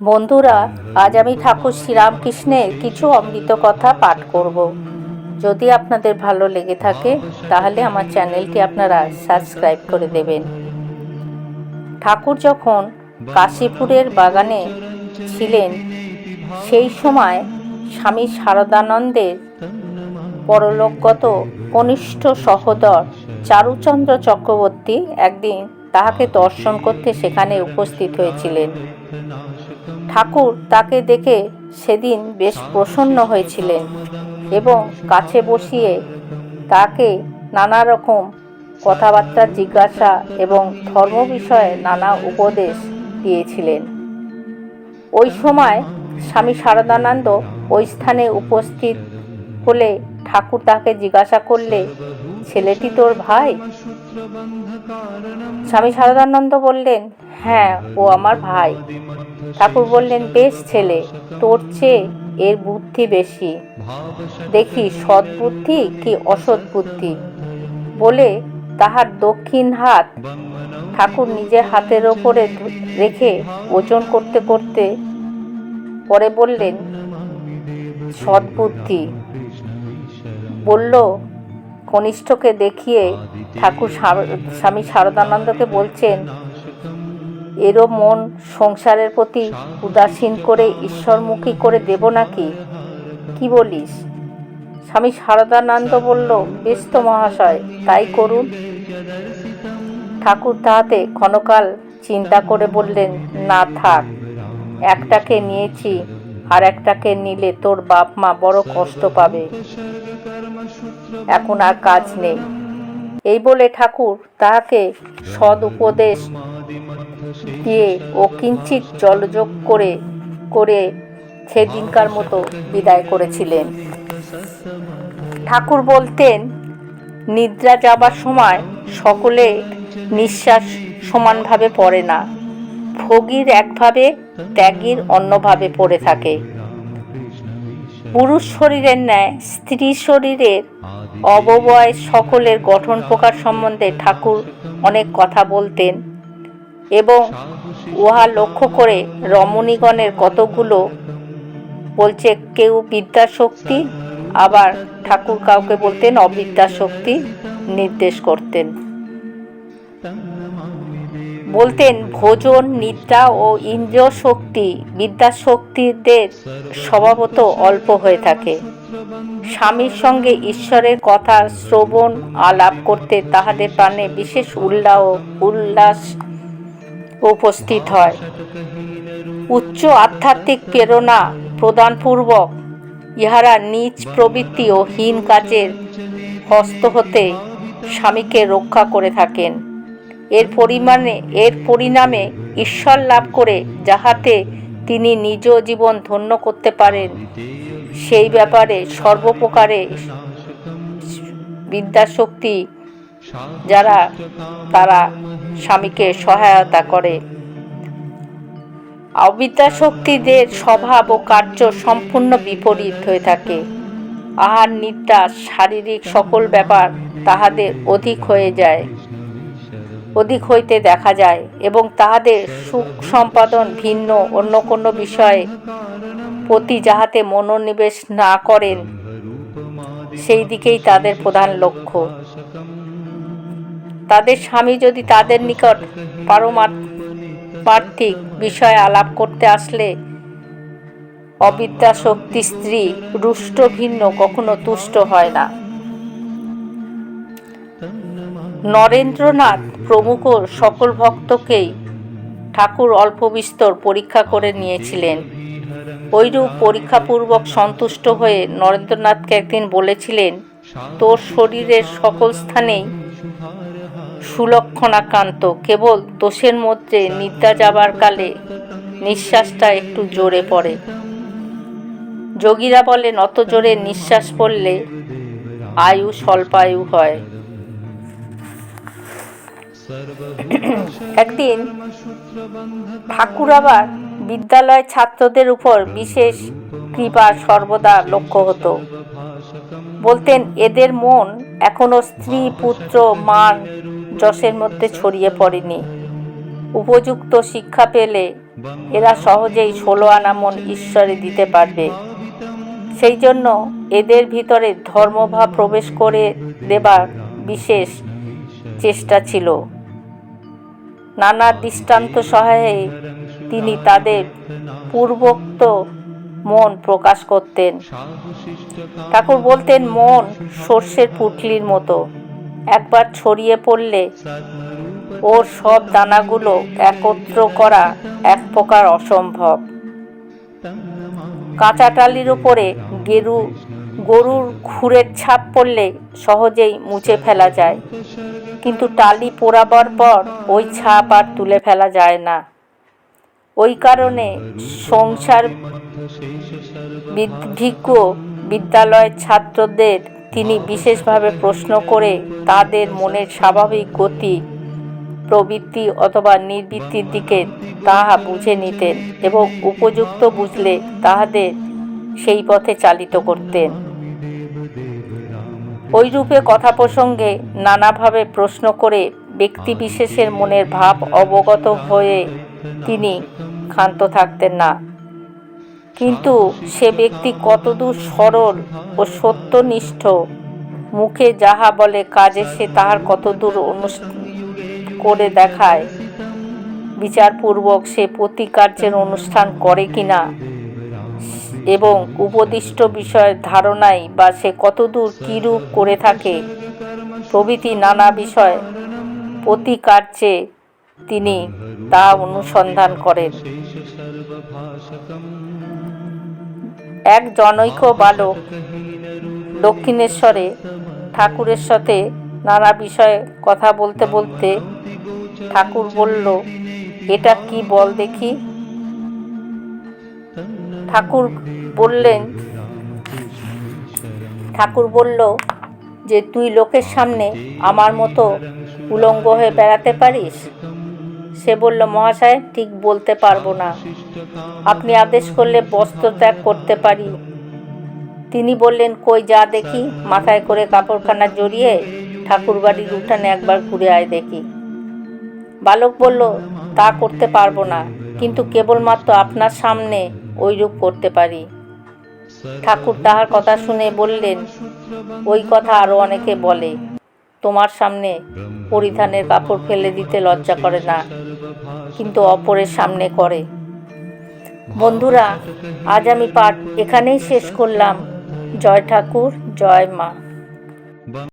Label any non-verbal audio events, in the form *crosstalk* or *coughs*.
বন্ধুরা, আজ আমি ঠাকুর শ্রীরামকৃষ্ণের কিছু অমৃত কথা পাঠ করব। যদি আপনাদের ভালো লেগে থাকে, তাহলে আমার চ্যানেলটি আপনারা সাবস্ক্রাইব করে দেবেন। ঠাকুর যখন কাশীপুরের বাগানে ছিলেন, সেই সময় স্বামী শারদানন্দের পরলোকগত কনিষ্ঠ সহোদর চারুচন্দ্র চক্রবর্তী একদিন তাহাকে দর্শন করতে সেখানে উপস্থিত হয়েছিলেন। ঠাকুর তাকে দেখে সেদিন বেশ প্রসন্ন হয়েছিলেন এবং কাছে বসিয়ে তাকে নানা রকম কথাবার্তা, জিজ্ঞাসা এবং ধর্ম বিষয়ে নানা উপদেশ দিয়েছিলেন। ওই সময় স্বামী শারদানন্দ ওই স্থানে উপস্থিত হলে ঠাকুর তাকে জিজ্ঞাসা করলে, ছেলেটি তোর ভাই? স্বামী শারদানন্দ বললেন হ্যাঁ ও আমার ভাই। ঠাকুর বললেন, বেশ ছেলে, তোর চেয়ে এর বুদ্ধি বেশি। দেখি, সৎ বুদ্ধি কি অসৎ বুদ্ধি? বলে তাহার দক্ষিণ হাত ঠাকুর নিজের হাতের ওপরে রেখে ওজন করতে করতে পরে বললেন, সৎ বুদ্ধি বলল, কনিষ্ঠকে দেখিয়ে ঠাকুর স্বামী শারদানন্দকে বলছেন, এরও মন সংসারের প্রতি উদাসীন করে ঈশ্বরমুখী করে দেব নাকি? কি বলিস? স্বামী শারদানন্দ বলল, বেশ তো মহাশয়, তাই করুন। ঠাকুর তাহাতে ক্ষণকাল চিন্তা করে বললেন, না থাক, একটাকে নিয়েছি আর একটাকে নিলে তোর বাপ মা বড় কষ্ট পাবে। এখন আর কাজ নেই। এই বলে ঠাকুর তাহাকে সদ উপদেশ দিয়ে ও কিঞ্চিত জলযোগ করে করে সেদিনকার মতো বিদায় করেছিলেন। ঠাকুর বলতেন, নিদ্রা যাবার সময় সকলে নিঃশ্বাস সমানভাবে পড়ে না। ভোগীর একভাবে ত্যাগীর অন্যভাবে পড়ে থাকে। পুরুষ শরীরের ন্যায়, স্ত্রী শরীরের অববয় সকলের গঠন প্রকার সম্বন্ধে ঠাকুর অনেক কথা বলতেন এবং উহা লক্ষ্য করে রমণীগণের কতগুলো বলছে, কেউ বিদ্যা শক্তি আবার ঠাকুর কাউকে বলতেন অবিদ্যা শক্তি নির্দেশ করতেন। বলতেন, ভোজন, নিদ্রা ও ইন্দ্রিয় শক্তি বিদ্যা শক্তিদের স্বভাবত অল্প হয়ে থাকে। স্বামীর সঙ্গে ঈশ্বরের কথা শ্রবণ, আলাপ করতে তাহাদের প্রাণে বিশেষ উল্লাহ, উল্লাস উপস্থিত হয়। উচ্চ আধ্যাত্মিক প্রেরণা প্রদানপূর্বক ইহারা নিজ প্রবৃত্তি ও হীন কাজের হস্ত হতে স্বামীকে রক্ষা করে থাকেন। এর পরিমাণে, এর পরিণামে ঈশ্বর লাভ করে যাহাতে তিনি নিজ জীবন ধন্য করতে পারেন। সেই ব্যাপারে সর্বপ্রকারে বিদ্যাশক্তি যারা, তারা স্বামীকে সহায়তা করে। অবিদ্যাশক্তিদের স্বভাব ও কার্য সম্পূর্ণ বিপরীত হয়ে থাকে। আহার, নিদ্রা, শারীরিক সকল ব্যাপার তাহাদের অধিক হয়ে যায়। অধিক হইতে দেখা যায় এবং তাহাদের সুখ সম্পাদন ভিন্ন অন্য কোনো বিষয়ে প্রতি যাহাতে মনোনিবেশ না করেন, সেই দিকেই তাদের প্রধান লক্ষ্য। তাদের স্বামী যদি তাদের নিকট পারমার্থিক বিষয়ে আলাপ করতে আসলে অবিদ্যা শক্তি স্ত্রী রুষ্ট ভিন্ন কখনো তুষ্ট হয় না। নরেন্দ্রনাথ প্রমুখ সকল ভক্তকেই ঠাকুর অল্প বিস্তর পরীক্ষা করে নিয়েছিলেন। ওইরূপ পরীক্ষাপূর্বক সন্তুষ্ট হয়ে নরেন্দ্রনাথকে একদিন বলেছিলেন, তোর শরীরের সকল স্থানেই সুলক্ষণাকান্ত কেবল দোষের মধ্যে নিদ্রা যাবার কালে নিঃশ্বাসটা একটু জোরে পড়ে। যোগীরা বলেন, অত জোরে নিঃশ্বাস পড়লে আয়ু স্বল্পায়ু হয়। *coughs* একদিন ঠাকুর আবার বিদ্যালয় ছাত্রদের উপর বিশেষ কৃপা সর্বদা লক্ষ্য হতো। বলতেন, এদের মন এখনও স্ত্রী, পুত্র মান যশের মধ্যে ছড়িয়ে পড়েনি। উপযুক্ত শিক্ষা পেলে এরা সহজেই ষোলো আনা মন ঈশ্বরে দিতে পারবে। সেই জন্য এদের ভিতরে ধর্মভাব প্রবেশ করে দেবার বিশেষ চেষ্টা ছিল। নানা দৃষ্টান্ত সহায়ে তিনি তাদের পূর্বোক্ত মন প্রকাশ করতেন। ঠাকুর বলতেন, মন সর্ষের পুটলির মতো। একবার ছড়িয়ে পড়লে ওর সব দানাগুলো একত্র করা এক প্রকার অসম্ভব। কাঁচা টালির উপরে গেরু, গরুর খুরের ছাপ পড়লে সহজেই মুছে ফেলা যায়। কিন্তু টালি পোড়াবার পর ওই ছাপ আর তুলে ফেলা যায় না। ওই কারণে সংসার বিধিজ্ঞ বিদ্যালয়ের ছাত্রদের তিনি বিশেষভাবে প্রশ্ন করে তাদের মনের স্বাভাবিক গতি, প্রবৃত্তি অথবা নির্বৃত্তির দিকে তাহা বুঝে নিতেন এবং উপযুক্ত বুঝলে তাহাদের সেই পথে চালিত করতেন। ওই রূপে কথা প্রসঙ্গে নানাভাবে প্রশ্ন করে ব্যক্তিবিশেষের মনের ভাব অবগত হয়ে তিনি ক্ষান্ত থাকতেন না। কিন্তু সে ব্যক্তি কতদূর সরল ও সত্যনিষ্ঠ, মুখে যাহা বলে কাজে সে তাহার কতদূর অনুস- করে দেখায়। বিচারপূর্বক সে প্রতিকার্যের অনুষ্ঠান করে কিনা এবং উপদিষ্ট বিষয়ের ধারণাই বা সে কতদূর কীরূপ করে থাকে। প্রভৃতি নানা বিষয় প্রতিকার্যে তিনি তা অনুসন্ধান করেন। এক জনৈক বালক দক্ষিণেশ্বরে ঠাকুরের সাথে নানা বিষয়ে কথা বলতে বলতে ঠাকুর বলল, এটা কি বল দেখি? ঠাকুর বললেন, ঠাকুর বলল যে, তুই লোকের সামনে আমার মতো উলঙ্গ হয়ে বেড়াতে পারিস? সে বলল, মহাশয়, ঠিক বলতে পারব না। আপনি আদেশ করলে বস্ত্র ত্যাগ করতে পারি। তিনি বললেন, কই যা দেখি, মাথায় করে কাপড়খানা জড়িয়ে ঠাকুর বাড়ির উঠানে একবার ঘুরে আয় দেখি। বালক বলল, তা করতে পারব না। কিন্তু কেবলমাত্র আপনার সামনে ওইরূপ করতে পারি। ঠাকুর তাহার কথা শুনে বললেন, ওই কথা আরও অনেকে বলে, তোমার সামনে পরিধানের কাপড় ফেলে দিতে লজ্জা করে না, কিন্তু অপরের সামনে করে। বন্ধুরা, আজ আমি পাঠ এখানেই শেষ করলাম। জয় ঠাকুর, জয় মা।